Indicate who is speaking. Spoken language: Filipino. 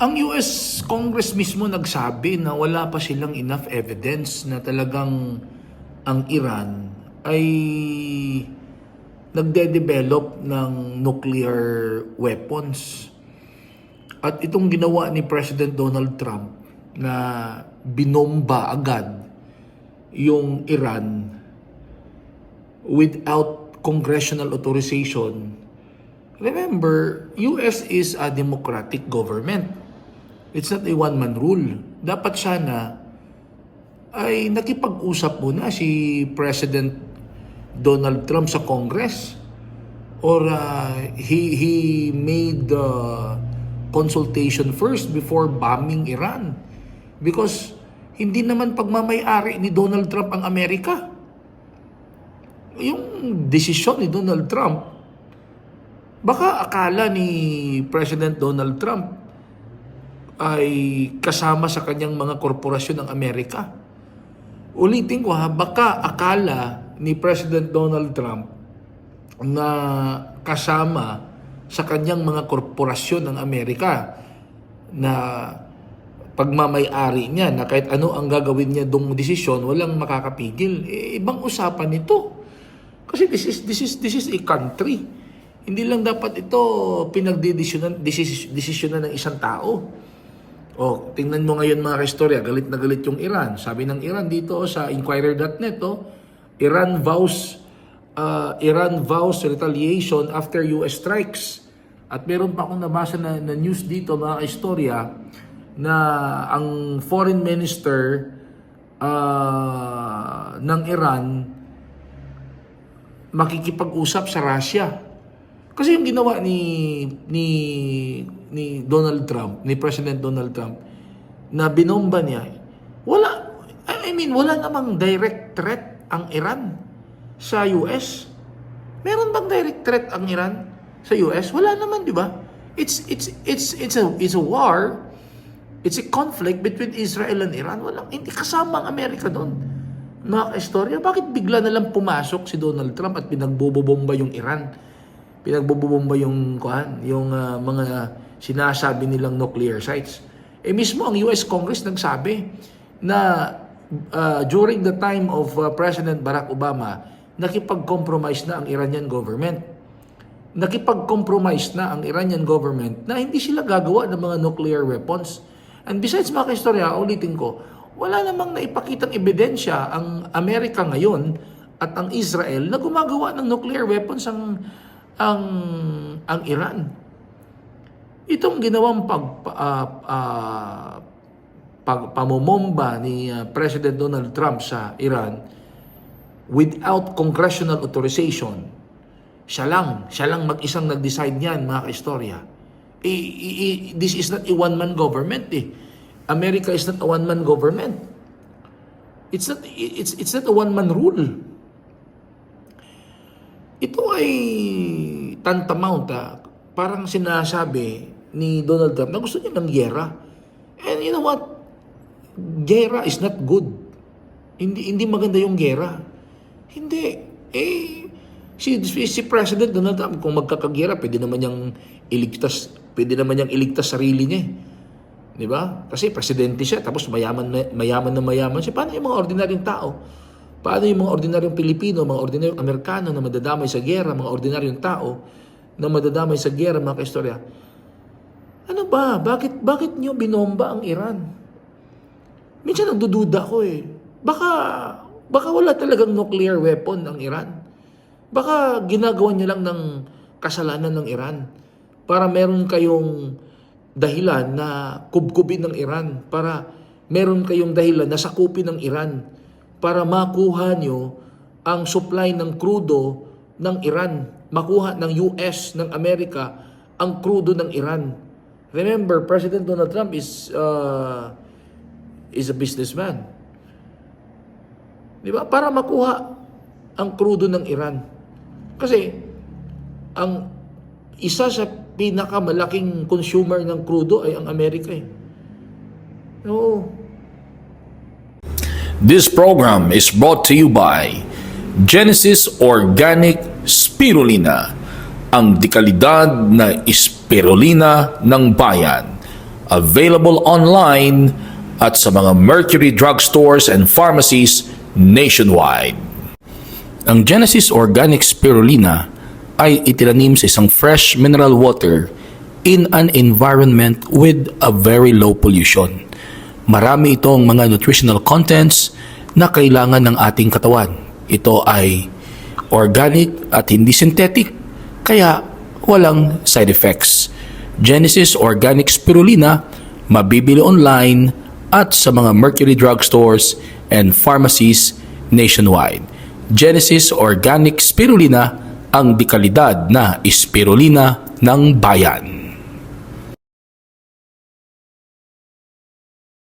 Speaker 1: Ang US Congress mismo nagsabi na wala pa silang enough evidence na talagang ang Iran ay nagde-develop ng nuclear weapons. At itong ginawa ni President Donald Trump na binomba agad yung Iran without congressional authorization. Remember, US is a democratic government. It's not a one-man rule. Dapat sana ay nakipag-usap muna si President Donald Trump sa Congress. Or uh, he he made the consultation first before bombing Iran. Because hindi naman pagmamayari ni Donald Trump ang Amerika. Yung desisyon ni Donald Trump, baka akala ni President Donald Trump ay kasama sa kanyang mga korporasyon ng Amerika. Ulitin ko ha, baka akala ni President Donald Trump na kasama sa kanyang mga korporasyon ng Amerika na pagmamayari niya na kahit ano ang gagawin niya dong desisyon, walang makakapigil. Eh, ibang usapan nito. Kasi this is this is this is a country. Hindi lang dapat ito pinagdedesisyonan desis, desisyonan ng isang tao. O, tingnan mo ngayon mga kastorya, galit na galit yung Iran. Sabi ng Iran dito sa inquirer.net, oh, Iran vows uh, Iran vows retaliation after US strikes. At meron pa akong nabasa na, na news dito mga kastorya na ang foreign minister uh, ng Iran makikipag-usap sa Russia. Kasi yung ginawa ni ni ni Donald Trump, ni President Donald Trump na binomba niya, wala I mean wala namang direct threat ang Iran sa US. Meron bang direct threat ang Iran sa US? Wala naman, di ba? It's it's it's it's a it's a war. It's a conflict between Israel and Iran. Walang hindi kasama ang Amerika doon mga kaistorya, bakit bigla na lang pumasok si Donald Trump at pinagbobomba yung Iran? Pinagbobomba yung kuan, yung ah, mga sinasabi nilang nuclear sites. Eh mismo ang US Congress nagsabi na ah, during the time of ah, President Barack Obama, nakipag-compromise na ang Iranian government. Nakipag-compromise na ang Iranian government na hindi sila gagawa ng mga nuclear weapons. And besides mga kaistorya, ulitin ko, wala namang naipakitang ebidensya ang Amerika ngayon at ang Israel na gumagawa ng nuclear weapons ang ang ang Iran. Itong ginawang pag uh, uh, pag pamomomba ni uh, President Donald Trump sa Iran without congressional authorization. Siya lang, siya lang mag-isang nag-decide niyan, mga kaistorya. Eh, eh, eh, this is not a one-man government eh. America is not a one-man government. It's not it's it's not a one-man rule. Ito ay tantamount ah, parang sinasabi ni Donald Trump na gusto niya ng gera. And you know what? Gera is not good. Hindi hindi maganda yung gera. Hindi. Eh, si, si, si President Donald Trump, kung magkakagera, pwede naman niyang iligtas, pwede naman niyang iligtas sarili niya. eh. Di ba? Kasi presidente siya, tapos mayaman, mayaman na mayaman siya. Paano yung mga ordinaryong tao? Paano yung mga ordinaryong Pilipino, mga ordinaryong Amerikano na madadamay sa gera, mga ordinaryong tao na madadamay sa gera, mga kaistorya? Ano ba? Bakit, bakit niyo binomba ang Iran? Minsan nagdududa ko eh. Baka, baka wala talagang nuclear weapon ang Iran. Baka ginagawa niya lang ng kasalanan ng Iran para meron kayong dahilan na kubkubin ng Iran para meron kayong dahilan na sakupin ng Iran para makuha nyo ang supply ng krudo ng Iran, makuha ng US, ng Amerika ang krudo ng Iran. Remember, President Donald Trump is uh, is a businessman. Di ba? Para makuha ang krudo ng Iran. Kasi ang isa sa pinakamalaking consumer ng krudo ay ang Amerika eh. Oo.
Speaker 2: This program is brought to you by Genesis Organic Spirulina, ang dekalidad na spirulina ng bayan. Available online at sa mga Mercury drugstores and pharmacies nationwide. Ang Genesis Organic Spirulina ay itinanim sa isang fresh mineral water in an environment with a very low pollution. Marami itong mga nutritional contents na kailangan ng ating katawan. Ito ay organic at hindi synthetic, kaya walang side effects. Genesis Organic Spirulina mabibili online at sa mga Mercury drugstores and pharmacies nationwide. Genesis Organic Spirulina ang dekalidad na spirulina ng bayan.